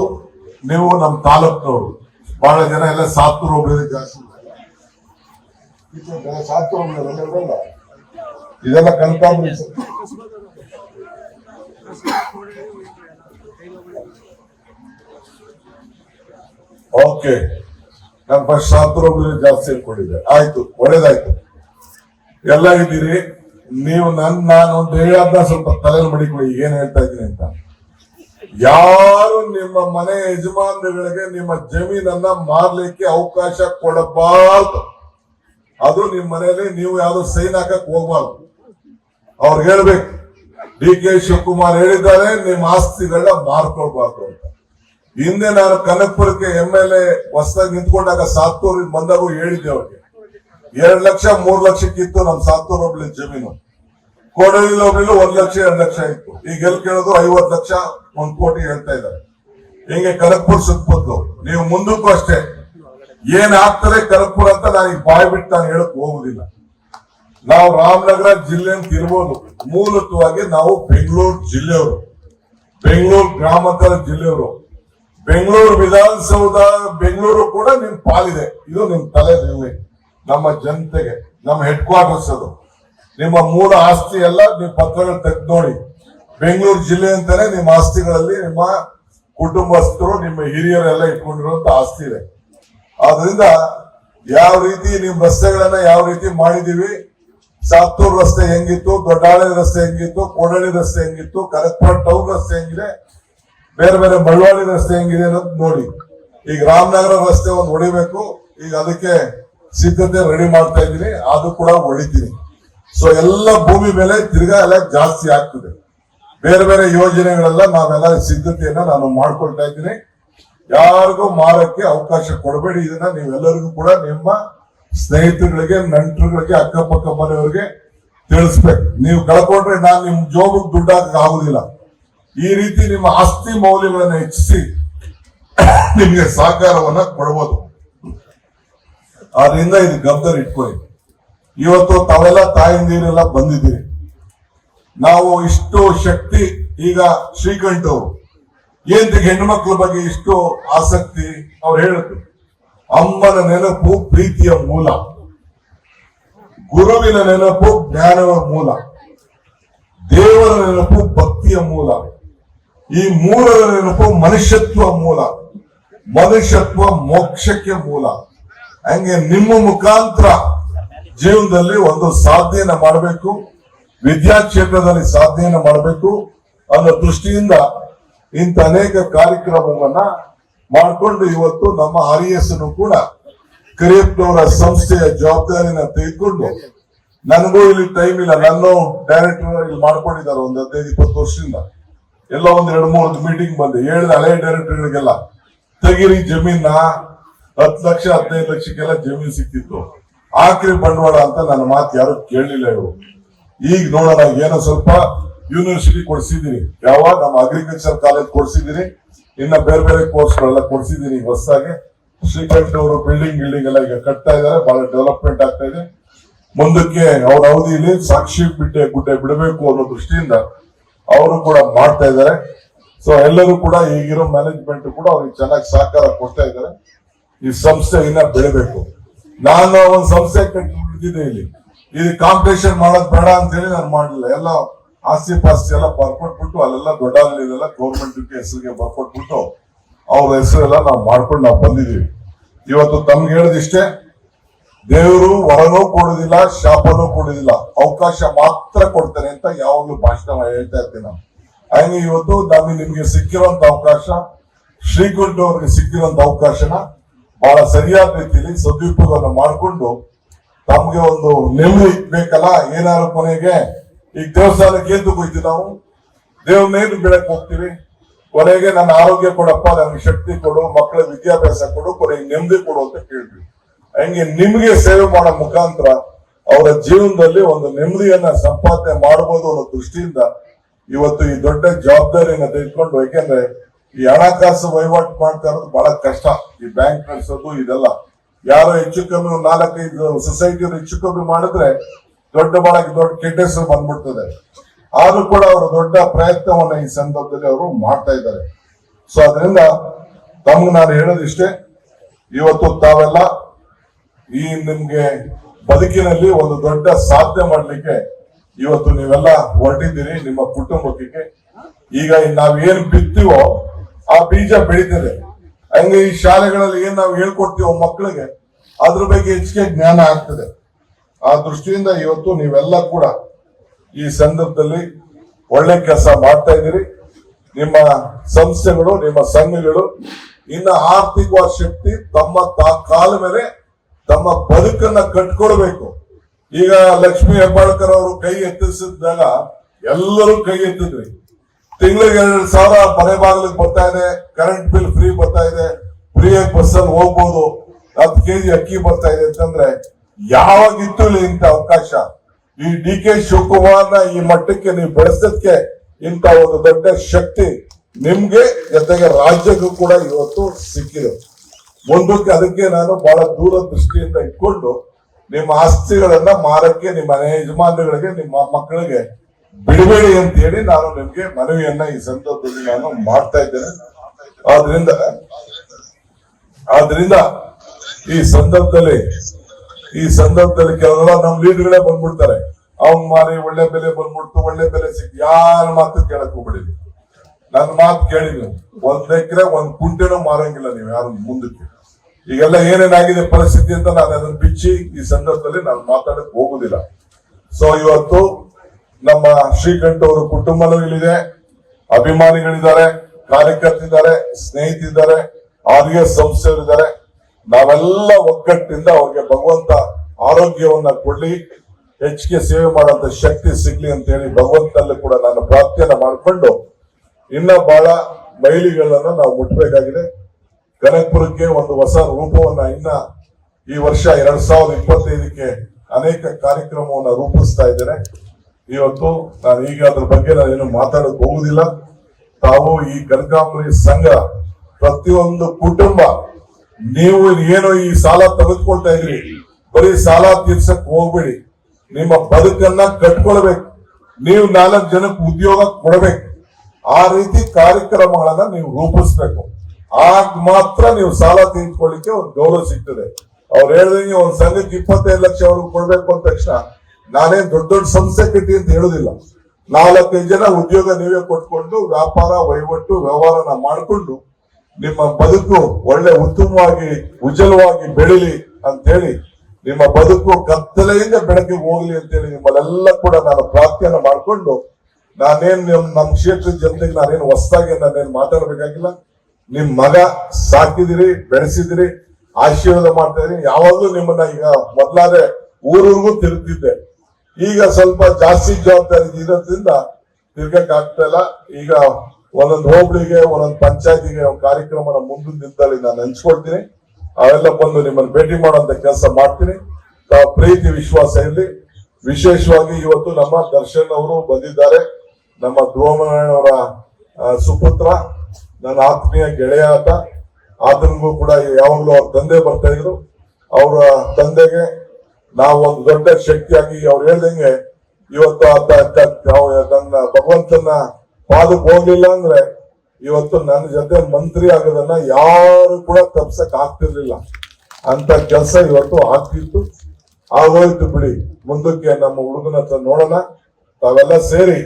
ನೀವು ನಮ್ಮ ತಾಲೂಕ್ನವರು, ಬಹಳ ಜನ ಎಲ್ಲ ಸಾತ್ನೂರು ಹೋಗೋದು ಜಾಸ್ತಿ. ಇದೆಲ್ಲ ಕನಕಾಂಬರಿ ಓಕೆ. ನಾನು ಫಸ್ಟ್ ಹೋಗ್ಲಿಕ್ಕೆ ಜಾಸ್ತಿ ಹೇಳ್ಕೊಂಡಿದ್ದೆ. ಆಯ್ತು, ಒಳ್ಳೇದಾಯ್ತು. ಎಲ್ಲ ಇದ್ದೀರಿ. ನೀವು ನನ್, ನಾನು ಒಂದು ಹೇಳಾದ ಸ್ವಲ್ಪ ತಲೆಯಲ್ಲಿ ಮಡಿಕೊಳ್ಳಿ, ಏನ್ ಹೇಳ್ತಾ ಇದ್ದೀನಿ ಅಂತ. ಯಾರು ನಿಮ್ಮ ಮನೆ ಯಜಮಾನರುಗಳಿಗೆ ನಿಮ್ಮ ಜಮೀನನ್ನ ಮಾರ್ಲಿಕ್ಕೆ ಅವಕಾಶ ಕೊಡಬಾರ್ದು. ಅದು ನಿಮ್ಮ ಮನೆಯಲ್ಲಿ ನೀವು ಯಾವ್ದು ಸೈನ್ ಹಾಕಕ್ ಹೋಗ್ಬಾರ್ದು. ಅವ್ರಿಗೆ ಹೇಳ್ಬೇಕು. ಡಿ ಕೆ ಶಿವಕುಮಾರ್ ಹೇಳಿದ್ದಾರೆ, ನಿಮ್ಮ ಆಸ್ತಿಗಳನ್ನ ಮಾರ್ಕೊಳ್ಬಾರ್ದು ಅಂತ. ಹಿಂದೆ ನಾನು ಕನಕಪುರಕ್ಕೆ ಎಂ ಎಲ್ ಎ ಹೊಸದಾಗಿ ನಿಂತ್ಕೊಂಡಾಗ ಸಾತ್ತೂರಿಗೆ ಬಂದಾಗ ಹೇಳಿದ್ದೆ ಅವ್ರಿಗೆ. ಎರಡ್ ಲಕ್ಷ, ಮೂರ್ ಲಕ್ಷಕ್ಕಿತ್ತು ನಮ್ ಸಾತ್ತೂರ್ ಒಬ್ಳಿ ಜಮೀನು. ಕೋಡಲಿ ಹೋಗ್ಲಿಲ್ಲ ಒಂದ್ ಲಕ್ಷ, ಎರಡ್ ಲಕ್ಷ ಇತ್ತು. ಈಗ ಎಲ್ಲಿ ಕೇಳೋದು ಐವತ್ ಲಕ್ಷ, ಒಂದ್ ಕೋಟಿ ಹೇಳ್ತಾ ಇದ್ದಾರೆ. ಹಿಂಗೆ ಕನಕ್ಪುರ್ ಸುತ್ತಬದ್ದು ನೀವು ಮುಂದಕ್ಕೂ ಅಷ್ಟೇ. ಏನ್ ಆಗ್ತದೆ ಕನಕ್ಪುರ ಅಂತ ನಾನು ಈಗ ಬಾಯ್ ಬಿಟ್ಟು ನಾನು ಹೇಳಕ್ ಹೋಗುದಿಲ್ಲ. ನಾವು ರಾಮನಗರ ಜಿಲ್ಲೆ ಅಂತ ಇರ್ಬೋದು. ಮೂಲತವಾಗಿ ನಾವು ಬೆಂಗಳೂರು ಜಿಲ್ಲೆಯವರು. ಬೆಂಗಳೂರು ಗ್ರಾಮಾಂತರ ಜಿಲ್ಲೆಯವರು. ಬೆಂಗಳೂರು ವಿಧಾನಸೌಧ, ಬೆಂಗಳೂರು ಕೂಡ ನಿಮ್ ಪಾಲಿದೆ. ಇದು ನಿಮ್ ತಲೆಯಲ್ಲಿ, ನಮ್ಮ ಜನತೆಗೆ, ನಮ್ಮ ಹೆಡ್ ಕ್ವಾರ್ಟರ್ಸ್ ಅದು. ನಿಮ್ಮ ಮೂಲ ಆಸ್ತಿ ಎಲ್ಲ ನೀವು ಪತ್ರಗಳು ತೆಗೆದು ನೋಡಿ. ಬೆಂಗಳೂರು ಜಿಲ್ಲೆ ಅಂತಾನೆ ನಿಮ್ಮ ಆಸ್ತಿಗಳಲ್ಲಿ ನಿಮ್ಮ ಕುಟುಂಬಸ್ಥರು, ನಿಮ್ಮ ಹಿರಿಯರೆಲ್ಲ ಇಟ್ಕೊಂಡಿರುವಂತ ಆಸ್ತಿ ಇದೆ. ಆದ್ರಿಂದ ಯಾವ ರೀತಿ ನಿಮ್ ರಸ್ತೆಗಳನ್ನ ಯಾವ ರೀತಿ ಮಾಡಿದೀವಿ? ಸಾತ್ತೂರ್ ರಸ್ತೆ ಹೆಂಗಿತ್ತು, ದೊಡ್ಡಾಳೆ ರಸ್ತೆ ಹೆಂಗಿತ್ತು, ಕೋಡಳ್ಳಿ ರಸ್ತೆ ಹೆಂಗಿತ್ತು ಕರೆಕ್ಟ್ ಟೌನ್ ರಸ್ತೆ ಹೆಂಗಿದೆ? ಬೇರೆ ಬೇರೆ ಬಳ್ಳಾರಿ ರಸ್ತೆ ಹೆಂಗಿದೆ ಅನ್ನೋದು ನೋಡಿ. ಈಗ ರಾಮನಗರ ರಸ್ತೆ ಒಂದು ಹೊಡಿಬೇಕು. ಈಗ ಅದಕ್ಕೆ ಸಿದ್ಧತೆ ರೆಡಿ ಮಾಡ್ತಾ ಇದ್ದೀನಿ. ಅದು ಕೂಡ ಹೊಡಿತೀನಿ. ಸೊ ಎಲ್ಲ ಭೂಮಿ ಮೇಲೆ ತಿರ್ಗಾ ಎಲ್ಲ ಜಾಸ್ತಿ ಆಗ್ತದೆ. ಬೇರೆ ಬೇರೆ ಯೋಜನೆಗಳೆಲ್ಲ ನಾವೆಲ್ಲ ಸಿದ್ಧತೆಯನ್ನ ನಾನು ಮಾಡ್ಕೊಳ್ತಾ ಇದ್ದೀನಿ. ಯಾರಿಗೂ ಮಾರಕ್ಕೆ ಅವಕಾಶ ಕೊಡಬೇಡಿ. ಇದನ್ನ ನೀವೆಲ್ಲರಿಗೂ ಕೂಡ ನಿಮ್ಮ ಸ್ನೇಹಿತರುಗಳಿಗೆ ನಂಟರುಗಳಿಗೆ ಅಕ್ಕಪಕ್ಕ ಮನೆಯವರಿಗೆ ತಿಳಿಸ್ಬೇಕು. ನೀವು ಕಳ್ಕೊಂಡ್ರೆ ನಾನು ನಿಮ್ ಜೋಬಿಗೆ ದುಡ್ಡು ಹಾಕಕ್ ಆಗುದಿಲ್ಲ. ಈ ರೀತಿ ನಿಮ್ಮ ಆಸ್ತಿ ಮೌಲ್ಯಗಳನ್ನು ಹೆಚ್ಚಿಸಿ ನಿಮಗೆ ಸಹಕಾರವನ್ನ ಕೊಡಬಹುದು ಆದ್ರಿಂದ ಇದು ಗಮನ ಇಟ್ಕೊಳ್ಳಿ. ಇವತ್ತು ತಾವೆಲ್ಲ ತಾಯಿಂದಿರೆಲ್ಲ ಬಂದಿದ್ದೀರಿ. ನಾವು ಇಷ್ಟು ಶಕ್ತಿ ಈಗ ಶ್ರೀಕಂಠ ಅವರು. ಏನ್ ಹೆಣ್ಮಕ್ಳ ಬಗ್ಗೆ ಇಷ್ಟು ಆಸಕ್ತಿ ಅವ್ರು ಹೇಳಿದ್ರು ಅಮ್ಮನ ನೆನಪು ಪ್ರೀತಿಯ ಮೂಲ. ಗುರುವಿನ ನೆನಪು ಜ್ಞಾನದ ಮೂಲ. ದೇವರ ನೆನಪು ಭಕ್ತಿಯ ಮೂಲ. ಈ ನೆನಪು ಮನುಷ್ಯತ್ವ ಮೂಲ. ಮನುಷ್ಯತ್ವ ಮೋಕ್ಷಕ್ಕೆ ಮೂಲ. ಹಂಗೆ ನಿಮ್ಮ ಮುಖಾಂತರ ಜೀವನದಲ್ಲಿ ಒಂದು ಸಾಧನೆಯನ್ನ ಮಾಡಬೇಕು. ವಿದ್ಯಾ ಕ್ಷೇತ್ರದಲ್ಲಿ ಸಾಧನೆಯನ್ನ ಮಾಡಬೇಕು. ಅನ್ನೋ ದೃಷ್ಟಿಯಿಂದ ಇಂಥ ಅನೇಕ ಕಾರ್ಯಕ್ರಮವನ್ನ ಮಾಡಿಕೊಂಡು ಇವತ್ತು ನಮ್ಮ ಹರಿಯಸನ್ನು ಕೂಡ ಕರಿಯಪ್ಪನವರ ಸಂಸ್ಥೆಯ ಜವಾಬ್ದಾರಿನ ತೆಗೆದುಕೊಂಡು ನನಗೂ ಇಲ್ಲಿ ಟೈಮ್ ಇಲ್ಲ. ನಾನು ಡೈರೆಕ್ಟರ್ ಇಲ್ಲಿ ಮಾಡ್ಕೊಂಡಿದ್ದಾರೆ ಒಂದು ಹದಿನೈದು, ಇಪ್ಪತ್ತು ವರ್ಷದಿಂದ. ಎಲ್ಲ ಒಂದ್ ಎರಡು ಮೂರು ಮೀಟಿಂಗ್ ಬಂದೆ ಹೇಳಿದ ಹಳೆ ಡೈರೆಕ್ಟರ್ಗಳಿಗೆಲ್ಲ ತೆಗಿರಿ ಜಮೀನ? ಹತ್ತು ಲಕ್ಷ, ಹದಿನೈದು ಲಕ್ಷಕ್ಕೆಲ್ಲ ಜಮೀನ್ ಸಿಕ್ತಿತ್ತು ಆಕ್ರಿ ಬಂಡವಾಳ ಅಂತ ನನ್ನ ಮಾತು ಯಾರು ಕೇಳಲಿಲ್ಲ ಇವರು. ಈಗ ನೋಡೋಣ, ಏನೋ ಸ್ವಲ್ಪ ಯೂನಿವರ್ಸಿಟಿ ಕೊಡ್ಸಿದೀನಿ ಯಾವ ನಮ್ಮ ಅಗ್ರಿಕಲ್ಚರ್ ಕಾಲೇಜ್ ಕೊಡ್ಸಿದೀನಿ ಇನ್ನ ಬೇರೆ ಬೇರೆ ಕೋರ್ಸ್ಗಳೆಲ್ಲ ಕೊಡ್ಸಿದೀನಿ ಈಗ ಹೊಸದಾಗಿ. ಶ್ರೀಕಂಠ ಅವರು ಬಿಲ್ಡಿಂಗ್ ಬಿಲ್ಡಿಂಗ್ ಎಲ್ಲ ಈಗ ಕಟ್ತಾ ಇದ್ದಾರೆ, ಬಹಳ ಡೆವಲಪ್ಮೆಂಟ್ ಆಗ್ತಾ ಇದೆ. ಮುಂದಕ್ಕೆ ಅವ್ರ ಅವಧಿಯಲ್ಲಿ ಸಾಕ್ಷಿ ಬಿಟ್ಟೆ, ಗುಡ್ಡೆ ಬಿಡಬೇಕು ಅನ್ನೋ ದೃಷ್ಟಿಯಿಂದ ಅವರು ಕೂಡ ಮಾಡ್ತಾ ಇದ್ದಾರೆ. ಸೊ ಎಲ್ಲರೂ ಕೂಡ ಈಗಿರೋ ಮ್ಯಾನೇಜ್ಮೆಂಟ್ ಕೂಡ ಅವ್ರಿಗೆ ಚೆನ್ನಾಗಿ ಸಹಕಾರ ಕೊಡ್ತಾ ಇದ್ದಾರೆ. ಈ ಸಂಸ್ಥೆ ಇನ್ನ ಬೆಳಿಬೇಕು. ನಾನು ಒಂದು ಸಂಸ್ಥೆ ಕಟ್ಟಿದ್ದೆ ಇಲ್ಲಿ. ಇದು ಕಾಂಪಿಟೇಷನ್ ಮಾಡೋದ್ ಬೇಡ ಅಂತ ಹೇಳಿ ನಾನು ಮಾಡಲಿಲ್ಲ. ಎಲ್ಲ ಆಸ್ತಿ ಪಾಸ್ತಿ ಎಲ್ಲ ಬರ್ಕೊಟ್ಬಿಟ್ಟು ಅಲ್ಲೆಲ್ಲ ದೊಡ್ಡ ಇದೆಲ್ಲ ಗೌರ್ಮೆಂಟ್ ಹೆಸರಿಗೆ ಬರ್ಕೊಟ್ಬಿಟ್ಟು ಅವ್ರ ಹೆಸರೆಲ್ಲ ನಾವು ಮಾಡ್ಕೊಂಡು ನಾವು ಬಂದಿದ್ದೀವಿ. ಇವತ್ತು ತಮ್ಗೆ ಹೇಳದಿಷ್ಟೇ ದೇವರು ವರನೂ ಕೊಡುದಿಲ್ಲ ಶಾಪನೂ ಕೊಡುದಿಲ್ಲ ಅವಕಾಶ ಮಾತ್ರ ಕೊಡ್ತಾರೆ ಅಂತ ಯಾವಾಗ್ಲೂ ಭಾಷಣ ಹೇಳ್ತಾ ಇರ್ತೀನಿ ನಾನು. ಹಂಗೆ ಇವತ್ತು ನಮಗೆ ನಿಮ್ಗೆ ಸಿಕ್ಕಿರುವಂತ ಅವಕಾಶ, ಶ್ರೀಕುಂಠ ಅವ್ರಿಗೆ ಸಿಕ್ಕಿರುವಂತ ಅವಕಾಶನ ಬಹಳ ಸರಿಯಾದ ರೀತಿಯಲ್ಲಿ ಸದುಪಯೋಗವನ್ನು ಮಾಡಿಕೊಂಡು ತಮ್ಗೆ ಒಂದು ನೆಮ್ಮದಿ ಬೇಕಲ್ಲ? ಏನಾದ್ರು ಕೊನೆಗೆ ಈಗ ದೇವಸ್ಥಾನಕ್ಕೆ ಎದ್ದು ಹೋಗ್ತೀವಿ ನಾವು. ದೇವ್ರ ಮೇಲೆ ಬೆಳಕ್ ಹೋಗ್ತೀವಿ. ಕೊನೆಗೆ ನನ್ನ ಆರೋಗ್ಯ ಕೊಡಪ್ಪ, ನನಗೆ ಶಕ್ತಿ ಕೊಡು ಮಕ್ಕಳ ವಿದ್ಯಾಭ್ಯಾಸ ಕೊಡು, ಕೊನೆಗೆ ನೆಮ್ಮದಿ ಕೊಡು ಅಂತ ಕೇಳ್ತೀವಿ. ಹಂಗೆ ನಿಮ್ಗೆ ಸೇವೆ ಮಾಡೋ ಮುಖಾಂತರ ಅವರ ಜೀವನದಲ್ಲಿ ಒಂದು ನೆಮ್ಮದಿಯನ್ನ ಸಂಪಾದನೆ ಮಾಡಬಹುದು ಅನ್ನೋ ದೃಷ್ಟಿಯಿಂದ ಇವತ್ತು ಈ ದೊಡ್ಡ ಜವಾಬ್ದಾರಿಯನ್ನ ತೆಗೆದುಕೊಂಡು, ಯಾಕೆಂದ್ರೆ ಈ ಹಣಕಾಸು ವಹಿವಾಟು ಮಾಡ್ತಾ ಇರೋದು ಬಹಳ ಕಷ್ಟ. ಈ ಬ್ಯಾಂಕ್ ನಡೆಸೋದು ಇದೆಲ್ಲ. ಯಾರೋ ಹೆಚ್ಚು ಕಮ್ಮಿ ನಾಲ್ಕೈದು ಸೊಸೈಟಿಯವರು ಹೆಚ್ಚು ಕಮ್ಮಿ ಮಾಡಿದ್ರೆ ದೊಡ್ಡ ಬಹಳ ದೊಡ್ಡ ಕೆಟ್ಟ ಹೆಸರು ಬಂದ್ಬಿಡ್ತದೆ. ಆದ್ರೂ ಕೂಡ ಅವರು ದೊಡ್ಡ ಪ್ರಯತ್ನವನ್ನ ಈ ಸಂದರ್ಭದಲ್ಲಿ ಅವರು ಮಾಡ್ತಾ ಇದ್ದಾರೆ. ಸೊ ಅದರಿಂದ ತಮ್ಗೆ ನಾನು ಹೇಳೋದಿಷ್ಟೇ, ಇವತ್ತು ತಾವೆಲ್ಲ ಈ ನಿಮ್ಗೆ ಬದುಕಿನಲ್ಲಿ ಒಂದು ದೊಡ್ಡ ಸಾಧನೆ ಮಾಡ್ಲಿಕ್ಕೆ ಇವತ್ತು ನೀವೆಲ್ಲ ಹೊರಟಿದ್ದೀರಿ, ನಿಮ್ಮ ಕುಟುಂಬಕ್ಕೆ. ಈಗ ನಾವು ಏನ್ ಬಿತ್ತೀವೋ ಆ ಬೀಜ ಬೆಳೀತದೆ. ಹಂಗೆ ಈ ಶಾಲೆಗಳಲ್ಲಿ ಏನ್ ನಾವು ಹೇಳ್ಕೊಡ್ತೀವೋ ಮಕ್ಕಳಿಗೆ ಅದ್ರ ಬಗ್ಗೆ ಹೆಚ್ಚಿಗೆ ಜ್ಞಾನ ಆಗ್ತದೆ. ಆ ದೃಷ್ಟಿಯಿಂದ ಇವತ್ತು ನೀವೆಲ್ಲ ಕೂಡ ಈ ಸಂದರ್ಭದಲ್ಲಿ ಒಳ್ಳೆ ಕೆಲಸ ಮಾಡ್ತಾ ಇದ್ದೀರಿ. ನಿಮ್ಮ ಸಂಸ್ಥೆಗಳು, ನಿಮ್ಮ ಸಂಘಗಳು, ಇನ್ನ ಆರ್ಥಿಕವಾದ ಶಕ್ತಿ ತಮ್ಮ ತಾ- ಕಾಲ ಮೇಲೆ ತಮ್ಮ ಬದುಕನ್ನ ಕಟ್ಕೊಡ್ಬೇಕು. ಈಗ ಲಕ್ಷ್ಮಿ ಹೆಬ್ಬಾಳ್ಕರ್ ಅವರು ಕೈ ಎತ್ತಿಸಿದಾಗ ಎಲ್ಲರೂ ಕೈ ಎತ್ತಿದ್ರಿ ತಿಂಗಳಿಗೆ ಎರಡು ಸಾವಿರ ಮನೆ ಬಾಗಿಲಿಗೆ ಬರ್ತಾ ಇದೆ ಕರೆಂಟ್ ಬಿಲ್ ಫ್ರೀ ಬರ್ತಾ ಇದೆ ಫ್ರೀಯಾಗಿ ಬಸ್ಸಲ್ಲಿ ಹೋಗ್ಬೋದು, ಹತ್ತು ಕೆಜಿ ಅಕ್ಕಿ ಬರ್ತಾ ಇದೆ ಅಂತಂದ್ರೆ ಯಾವಾಗಿತ್ತು ಇಲ್ಲಿ ಇಂಥ ಅವಕಾಶ? ಈ ಡಿ ಕೆ ಶಿವಕುಮಾರ್ನ ಈ ಮಟ್ಟಕ್ಕೆ ನೀವು ಬೆಳೆಸೋದಕ್ಕೆ ಇಂಥ ಒಂದು ದೊಡ್ಡ ಶಕ್ತಿ ನಿಮ್ಗೆ, ಜೊತೆಗೆ ರಾಜ್ಯಕ್ಕೂ ಕೂಡ ಇವತ್ತು ಸಿಕ್ಕಿದೆ. ಮುಂದಕ್ಕೆ ಅದಕ್ಕೆ ನಾನು ಬಹಳ ದೂರ ದೃಷ್ಟಿಯಿಂದ ಇಟ್ಕೊಂಡು ನಿಮ್ಮ ಆಸ್ತಿಗಳನ್ನ ಮಾರಕ್ಕೆ, ನಿಮ್ಮ ಮನೆ ಯಜಮಾನಗಳಿಗೆ, ನಿಮ್ಮ ಮಕ್ಕಳಿಗೆ ಬಿಡಬೇಡಿ ಅಂತ ಹೇಳಿ ನಾನು ನಿಮ್ಗೆ ಮನವಿಯನ್ನ ಈ ಸಂದರ್ಭದಲ್ಲಿ ನಾನು ಮಾಡ್ತಾ ಇದ್ದೇನೆ. ಆದ್ರಿಂದ ಆದ್ರಿಂದ ಈ ಸಂದರ್ಭದಲ್ಲಿ ಈ ಸಂದರ್ಭದಲ್ಲಿ ಕೆಲವೆಲ್ಲ ನಮ್ ಲೀಡ್ಗಳೇ ಬಂದ್ಬಿಡ್ತಾರೆ. ಅವ್ನ್ ಮಾರಿ, ಒಳ್ಳೆ ಬೆಲೆ ಬಂದ್ಬಿಡ್ತು, ಒಳ್ಳೆ ಬೆಲೆ ಸಿಕ್, ಯಾರ ಮಾತು ಕೇಳಕ್ ಹೋಗ್ಬಿಡಿ. ನನ್ ಮಾತು ಕೇಳಿ ನೀವು. ಒಂದ್ ಎಕರೆ, ಒಂದ್ ಕುಂಟೆನೂ ಮಾರಂಗಿಲ್ಲ ನೀವು ಯಾರು ಮುಂದಕ್ಕೆ. ಈಗೆಲ್ಲ ಏನೇನಾಗಿದೆ ಪರಿಸ್ಥಿತಿ ಅಂತ ನಾನು ಅದನ್ನ ಬಿಚ್ಚಿ ಈ ಸಂದರ್ಭದಲ್ಲಿ ನಾನು ಮಾತಾಡಕ್ ಹೋಗುದಿಲ್ಲ. ಸೊ ಇವತ್ತು ನಮ್ಮ ಶ್ರೀಕಂಠ ಅವರ ಕುಟುಂಬನೂ ಇಲ್ಲಿದೆ. ಅಭಿಮಾನಿಗಳಿದ್ದಾರೆ, ಕಾರ್ಯಕರ್ತಿದ್ದಾರೆ ಸ್ನೇಹಿತರಿದ್ದಾರೆ ಆರೋಗ್ಯ ಸಂಸ್ಥೆಯವರಿದ್ದಾರೆ. ನಾವೆಲ್ಲ ಒಗ್ಗಟ್ಟಿಂದ ಅವ್ರಿಗೆ ಭಗವಂತ ಆರೋಗ್ಯವನ್ನ ಕೊಡ್ಲಿ ಹೆಚ್ಚಿಗೆ ಸೇವೆ ಮಾಡುವಂತ ಶಕ್ತಿ ಸಿಗ್ಲಿ ಅಂತ ಹೇಳಿ ಭಗವಂತನಲ್ಲಿ ಕೂಡ ನಾನು ಪ್ರಾರ್ಥನೆ ಮಾಡಿಕೊಂಡು, ಇನ್ನ ಬಹಳ ಮೈಲಿಗಳನ್ನ ನಾವು ಮುಟ್ಟಬೇಕಾಗಿದೆ ಕನಕಪುರಕ್ಕೆ ಒಂದು ಹೊಸ ರೂಪವನ್ನ ಇನ್ನ ಈ ವರ್ಷ ಎರಡ್ ಸಾವಿರದ ಇಪ್ಪತ್ತೈದಕ್ಕೆ ಅನೇಕ ಕಾರ್ಯಕ್ರಮವನ್ನ ರೂಪಿಸ್ತಾ ಇದ್ದೇನೆ. ಇವತ್ತು ನಾನು ಈಗ ಅದ್ರ ಬಗ್ಗೆ ನಾನು ಏನು ಮಾತಾಡಕ್ ಹೋಗುದಿಲ್ಲ. ತಾವು ಈ ಕನಕಾಂಬರಿ ಸಂಘ ಪ್ರತಿಯೊಂದು ಕುಟುಂಬ, ನೀವು ಏನು ಈ ಸಾಲ ತೆಗೆದುಕೊಳ್ತಾ ಇದ್ರಿ, ಬರೀ ಸಾಲ ತೀರ್ಸಕ್ ಹೋಗ್ಬೇಡಿ. ನಿಮ್ಮ ಬದುಕನ್ನ ಕಟ್ಕೊಳ್ಬೇಕು. ನೀವು ನಾಲ್ಕು ಜನಕ್ಕೆ ಉದ್ಯೋಗ ಕೊಡಬೇಕು. ಆ ರೀತಿ ಕಾರ್ಯಕ್ರಮಗಳನ್ನ ನೀವು ರೂಪಿಸ್ಬೇಕು. ಆಗ ಮಾತ್ರ ನೀವು ಸಾಲ ತೀರ್ಕೊಳ್ಳಿಕ್ಕೆ ಒಂದು ಗೌರವ ಸಿಗ್ತದೆ. ಅವ್ರು ಹೇಳ್ದಂಗೆ ಒಂದ್ ಸಂಘಕ್ಕೆ ಇಪ್ಪತ್ತೈದು ಲಕ್ಷ ಅವ್ರಿಗೆ ಕೊಡ್ಬೇಕು ಅಂದ ತಕ್ಷಣ ನಾನೇನ್ ದೊಡ್ಡ ದೊಡ್ಡ ಸಂಸ್ಥೆ ಕಟ್ಟಿ ಅಂತ ಹೇಳುದಿಲ್ಲ. ನಾಲ್ಕೈದು ಜನ ಉದ್ಯೋಗ ನೀವೇ ಕೊಟ್ಕೊಂಡು ವ್ಯಾಪಾರ, ವಹಿವಾಟು, ವ್ಯವಹಾರನ ಮಾಡಿಕೊಂಡು ನಿಮ್ಮ ಬದುಕು ಒಳ್ಳೆ ಉತ್ತಮವಾಗಿ ಉಜ್ವಲವಾಗಿ ಬೆಳಿಲಿ ಅಂತೇಳಿ ನಿಮ್ಮ ಬದುಕು ಕತ್ತಲೆಯಿಂದ ಬೆಳಕಿಗೆ ಹೋಗ್ಲಿ ಅಂತೇಳಿ ನಿಮ್ಮಲ್ಲೆಲ್ಲ ಕೂಡ ನಾನು ಪ್ರಾರ್ಥನೆ ಮಾಡಿಕೊಂಡು ನಾನೇನ್ ನಿಮ್ ನಮ್ಮ ಕ್ಷೇತ್ರದ ಜನತೆಗೆ ನಾನೇನು ಹೊಸದಾಗಿ ನಾನೇನು ಮಾತಾಡ್ಬೇಕಾಗಿಲ್ಲ. ನಿಮ್ ಮಗ ಸಾಕಿದಿರಿ, ಬೆಳೆಸಿದಿರಿ, ಆಶೀರ್ವಾದ ಮಾಡ್ತಾ ಇದ್ರಿ ಯಾವಾಗ್ಲೂ ನಿಮ್ಮನ್ನ ಈಗ ಮೊದ್ಲಾದ್ರೆ ಊರೂರಿಗೂ ತಿರುಗ್ತಿದ್ದೆ. ಈಗ ಸ್ವಲ್ಪ ಜಾಸ್ತಿ ಜವಾಬ್ದಾರಿ ಇರೋದ್ರಿಂದ ತಿರ್ಗಕ್ ಆಗ್ತಾ ಇಲ್ಲ. ಈಗ ಒಂದೊಂದು ಹೋಬಳಿಗೆ, ಒಂದೊಂದು ಪಂಚಾಯತಿಗೆ ಕಾರ್ಯಕ್ರಮನ ಮುಂದಿನ ದಿನದಲ್ಲಿ ನಾನು ಹಂಚ್ಕೊಳ್ತೀನಿ. ಅವೆಲ್ಲ ಬಂದು ನಿಮ್ಮನ್ನು ಭೇಟಿ ಮಾಡುವಂತ ಕೆಲಸ ಮಾಡ್ತೀನಿ. ಪ್ರೀತಿ, ವಿಶ್ವಾಸ ಇರಲಿ. ವಿಶೇಷವಾಗಿ ಇವತ್ತು ನಮ್ಮ ದರ್ಶನ್ ಅವರು ಬಂದಿದ್ದಾರೆ. ನಮ್ಮ ಧ್ರುವನಾರಾಯಣ ಅವರ ಸುಪುತ್ರ. ನನ್ನ ಆತ್ಮೀಯ ಗೆಳೆಯ ಆತ, ಆತನಿಗೂ ಕೂಡ ಯಾವಾಗಲೂ ಅವ್ರ ತಂದೆ ಬರ್ತಾ ಇದ್ರು. ಅವರ ತಂದೆಗೆ ನಾವು ಒಂದು ದೊಡ್ಡ ಶಕ್ತಿಯಾಗಿ ಅವ್ರು ಹೇಳ್ದಂಗೆ, ಇವತ್ತು ಆತ ನನ್ನ ಭಗವಂತನ ಪಾದಕ್ಕೆ ಹೋಗ್ಲಿಲ್ಲ ಅಂದ್ರೆ ಇವತ್ತು ನನ್ನ ಜೊತೆ ಮಂತ್ರಿ ಆಗೋದನ್ನ ಯಾರು ಕೂಡ ತಪ್ಸಕ್ ಆಗ್ತಿರ್ಲಿಲ್ಲ. ಅಂತ ಕೆಲಸ ಇವತ್ತು ಆಗ್ತಿತ್ತು. ಆಗೋಯ್ತು ಬಿಡಿ. ಮುಂದಕ್ಕೆ ನಮ್ಮ ಹುಡುಗನ ಹತ್ರ ನೋಡೋಣ. ತಾವೆಲ್ಲ ಸೇರಿ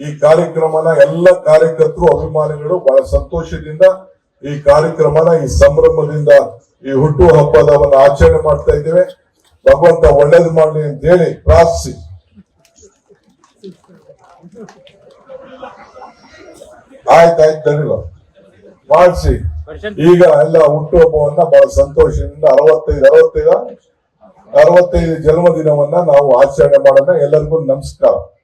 ಈ ಕಾರ್ಯಕ್ರಮನ ಎಲ್ಲ ಕಾರ್ಯಕರ್ತರು ಅಭಿಮಾನಿಗಳು ಬಹಳ ಸಂತೋಷದಿಂದ ಈ ಕಾರ್ಯಕ್ರಮನ ಈ ಸಂಭ್ರಮದಿಂದ ಈ ಹುಟ್ಟು ಹಬ್ಬದವನ್ನ ಆಚರಣೆ ಮಾಡ್ತಾ ಇದ್ದೇವೆ. ಭಗವಂತ ಒಳ್ಳೇದು ಮಾಡಲಿ ಅಂತ ಹೇಳಿ ಪ್ರಾರ್ಥಿಸಿ ಆಯ್ತಾಯ್ತು ಧನ್ಯವಾದ. ಮಾಡಿಸಿ. ಈಗ ಎಲ್ಲ ಹುಟ್ಟುಹಬ್ಬವನ್ನ ಬಹಳ ಸಂತೋಷದಿಂದ ಅರವತ್ತೈದು ಅರವತ್ತೈದು? ಅರವತ್ತೈದು ಜನ್ಮದಿನವನ್ನ ನಾವು ಆಚರಣೆ ಮಾಡೋಣ. ಎಲ್ಲರಿಗೂ ನಮಸ್ಕಾರ.